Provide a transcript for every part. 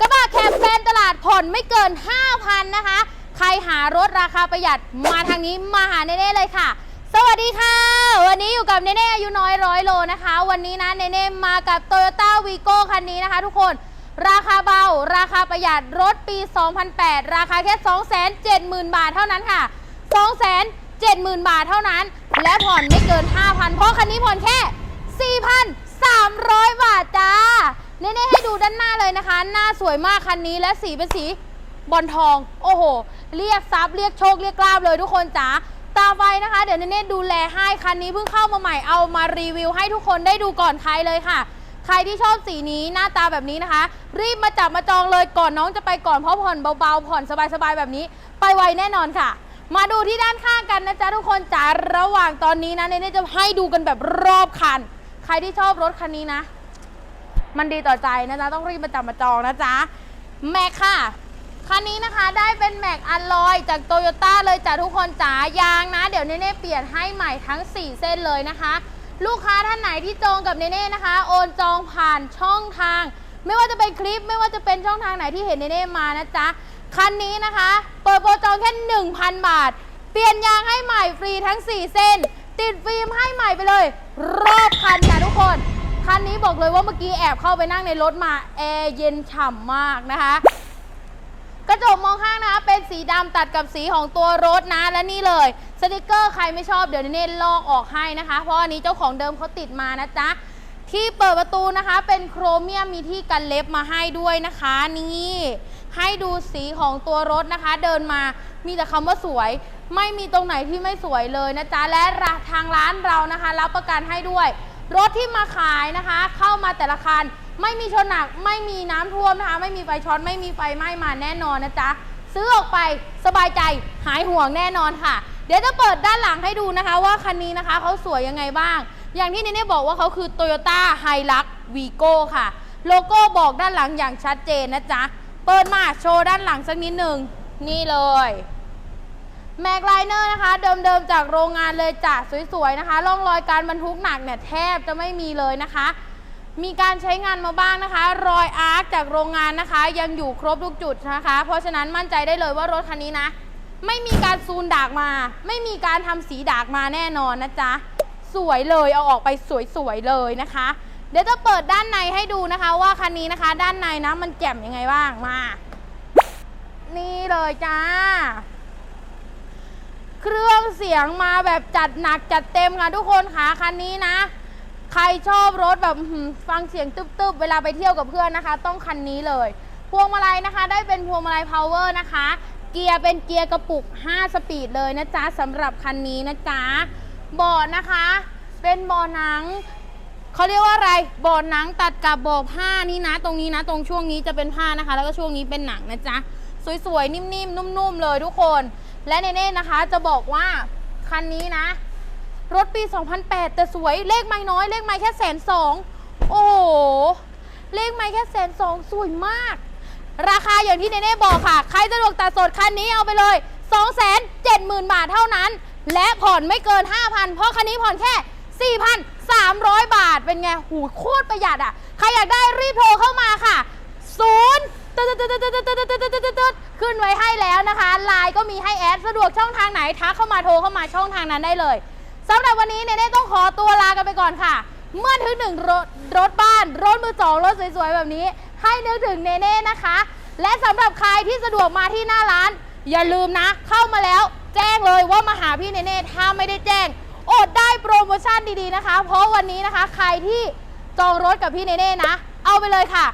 กระบะแคปเป็นตลาดผ่อนไม่เกิน 5,000 นะคะ ใครหารถราคาประหยัดมาทางนี้มาหาเน่ๆเลยค่ะ สวัสดีค่ะ วันนี้อยู่กับเน่ๆอายุน้อยร้อยโลนะคะ วันนี้นะเน่ๆมากับ Toyota Vigo คันนี้นะคะทุกคน ราคาเบา ราคาประหยัดรถปี 2008 ราคาแค่ 270,000 บาทเท่านั้นค่ะ 270,000 บาทเท่านั้น และผ่อนไม่เกิน 5,000 เพราะคันนี้ผ่อนแค่ 4,300 บาทจ้า เน่ๆให้ ด้านหน้าเลยนะคะ หน้าสวยมากคันนี้และสีเป็นสีบอลทอง โอ้โห เรียกทรัพย์เรียกโชคเรียกลาบเลยทุกคนจ๋าตาไปนะคะ เดี๋ยวเนเน่ดูแลให้คันนี้เพิ่งเข้ามาใหม่เอามารีวิวให้ทุกคนได้ดูก่อนใครเลยค่ะ ใครที่ชอบสีนี้หน้าตาแบบนี้นะคะ รีบมาจับมาจองเลยก่อนน้องจะไปก่อนเพราะผ่อนเบาๆ ผ่อนสบายๆแบบนี้ ไปไวแน่นอนค่ะ มาดูที่ด้านข้างกันนะจ๊ะทุกคนจ๋าระหว่างตอนนี้นะเนเน่จะให้ดูกันแบบรอบคัน ใครที่ชอบรถคันนี้นะ มันดีต่อใจนะจ๊ะต้องรีบมาจับมาจองนะจ๊ะแม็กค่ะคันนี้นะคะได้เป็นแม็กอัลลอยจากโตโยต้าเลยจ้ะทุกคนจ๋ายางนะ เดี๋ยวเนเน่เปลี่ยนให้ใหม่ทั้ง 4 เส้นเลยนะคะ ลูกค้าท่านไหนที่จองกับเนเน่นะคะ โอนจองผ่านช่องทาง ไม่ว่าจะเป็นคลิปไม่ว่าจะเป็นช่องทางไหนที่เห็นเนเน่มานะจ๊ะคันนี้นะคะ เปิดโปรจองแค่ 1,000 บาท เปลี่ยนยางให้ใหม่ฟรีทั้ง 4 เส้น ติดฟิล์มให้ใหม่ไปเลย รอบคันจ้ะทุกคน คันนี้บอกเลยว่าเมื่อกี้แอบเข้าไปนั่งในรถมาแอร์เย็นฉ่ำมากนะคะ กระจกมองข้างนะคะเป็นสีดำตัดกับสีของตัวรถนะและนี่เลย สติกเกอร์ใครไม่ชอบเดี๋ยวเน้นลอกออกให้นะคะ เพราะอันนี้เจ้าของเดิมเขาติดมานะจ๊ะที่เปิดประตูนะคะเป็นโครเมียมมีที่กันเล็บมาให้ด้วยนะคะนี่ให้ดูสีของตัวรถนะคะ เดินมามีแต่คำว่าสวย ไม่มีตรงไหนที่ไม่สวยเลยนะจ๊ะและทางร้านเรานะคะ รับประกันให้ด้วย รถที่มาขายนะคะ เข้ามาแต่ละคันไม่มีชนหนักไม่มีน้ำท่วมนะคะ ไม่มีไฟช็อตไม่มีไฟไหม้มาแน่นอนนะจ๊ะซื้อออกไปสบายใจหายห่วงแน่นอนค่ะ เดี๋ยวจะเปิดด้านหลังให้ดูนะคะ ว่าคันนี้นะคะเขาสวยยังไงบ้าง อย่างที่เนเน่บอกว่าเขาคือ Toyota Hilux Vigo ค่ะ โลโก้บอกด้านหลังอย่างชัดเจนนะจ๊ะเปิดมาโชว์ด้านหลังสักนิดหนึ่งนี่เลย แม็กไลเนอร์นะคะ เดิมๆจากโรงงานเลยจ้ะสวยๆนะคะร่องรอยการบรรทุกหนักเนี่ยแทบจะไม่มีเลยนะคะ มีการใช้งานมาบ้างนะคะ รอยอาร์คจากโรงงานนะคะ ยังอยู่ครบทุกจุดนะคะ เพราะฉะนั้นมั่นใจได้เลยว่ารถคันนี้นะ ไม่มีการซูนดากมา ไม่มีการทำสีดากมาแน่นอนนะจ๊ะสวยเลยเอาออกไปสวยๆเลยนะคะ เดี๋ยวจะเปิดด้านในให้ดูนะคะ ว่าคันนี้นะคะ ด้านในนะมันแจ่มยังไงบ้างมา นี่เลยจ้า เครื่องเสียงมาแบบจัดหนักจัดเต็มค่ะทุกคนค่ะคันนี้นะ ใครชอบรถแบบฟังเสียงตึบๆ เวลาไปเที่ยวกับเพื่อนนะคะ ต้องคันนี้เลย พวงมาลัยนะคะ ได้เป็นพวงมาลัย power นะคะ เกียร์เป็นเกียร์กระปุก 5 สปีดเลยนะจ๊ะสำหรับคันนี้นะจ๊ะเบาะนะคะ เป็นเบาะหนังเขาเรียกว่าอะไรเบาะหนังตัดกับเบาะผ้านี่นะ ตรงนี้นะ ตรงช่วงนี้จะเป็นผ้านะคะ แล้วก็ช่วงนี้เป็นหนังนะจ๊ะ สวยๆ นิ่มๆ นุ่มๆ เลยทุกคน และเนเน่นะคะจะบอกว่าคันนี้นะ รถปี 2008 แต่สวยเลขไม่น้อยเลขไม่แค่แสนสองโอ้โห เลขไม่แค่แสนสองสวยมาก ราคาอย่างที่เนเน่บอกค่ะ ใครสะดวกตัดสดคันนี้เอาไปเลย 270,000 บาทเท่านั้น และผ่อนไม่เกิน 5,000 เพราะคันนี้ผ่อนแค่ 4,300 บาทเป็นไงหูโคตรประหยัดอะ ใครอยากได้รีบโทรเข้ามาค่ะ 0ตึ๊ดตึ๊ดตึ๊ดตึ๊ดตึ๊ดตึ๊ดตึ๊ด ขึ้นไว้ให้แล้วนะคะไลน์ก็มีให้แอดสะดวกช่องทางไหนทักเข้ามาโทรเข้ามาช่องทางนั้นได้เลยสำหรับวันนี้เนเน่ต้องขอตัวลากันไปก่อนค่ะ เมื่อถึงหนึ่งรถรถบ้านรถมือสองรถสวยๆแบบนี้ ให้นึกถึงเนเน่นะคะ และสำหรับใครที่สะดวกมาที่หน้าร้าน อย่าลืมนะ เข้ามาแล้ว แจ้งเลยว่ามาหาพี่เนเน่ถ้าไม่ได้แจ้งอดได้โปรโมชั่นดีๆนะคะ เพราะวันนี้นะคะ ใครที่จองรถกับพี่เนเน่นะ เอาไปเลยค่ะ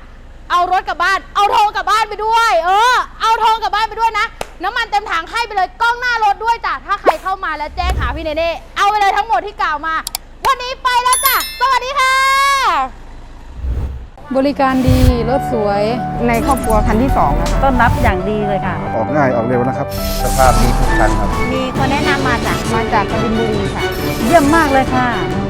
เอารถกลับบ้าน เอาทองกลับบ้านไปด้วย เออ เอาทองกลับบ้านไปด้วยนะ น้ำมันเต็มถังให้ไปเลยกล้องหน้ารถด้วยจ้ะ ถ้าใครเข้ามาแล้วแจ้งหาพี่เนเน่ เอาไปเลยทั้งหมดที่กล่าวมา วันนี้ไปแล้วจ้ะ สวัสดีค่ะ บริการดีรถสวยในครอบครัวคันที่2นะคะต้อนรับอย่างดีเลยค่ะ ออกง่ายออกเร็วนะครับ สภาพดีทุกคันครับ มีคนแนะนำมาจากมาจากกบินบุรีค่ะ เยี่ยมมากเลยค่ะผม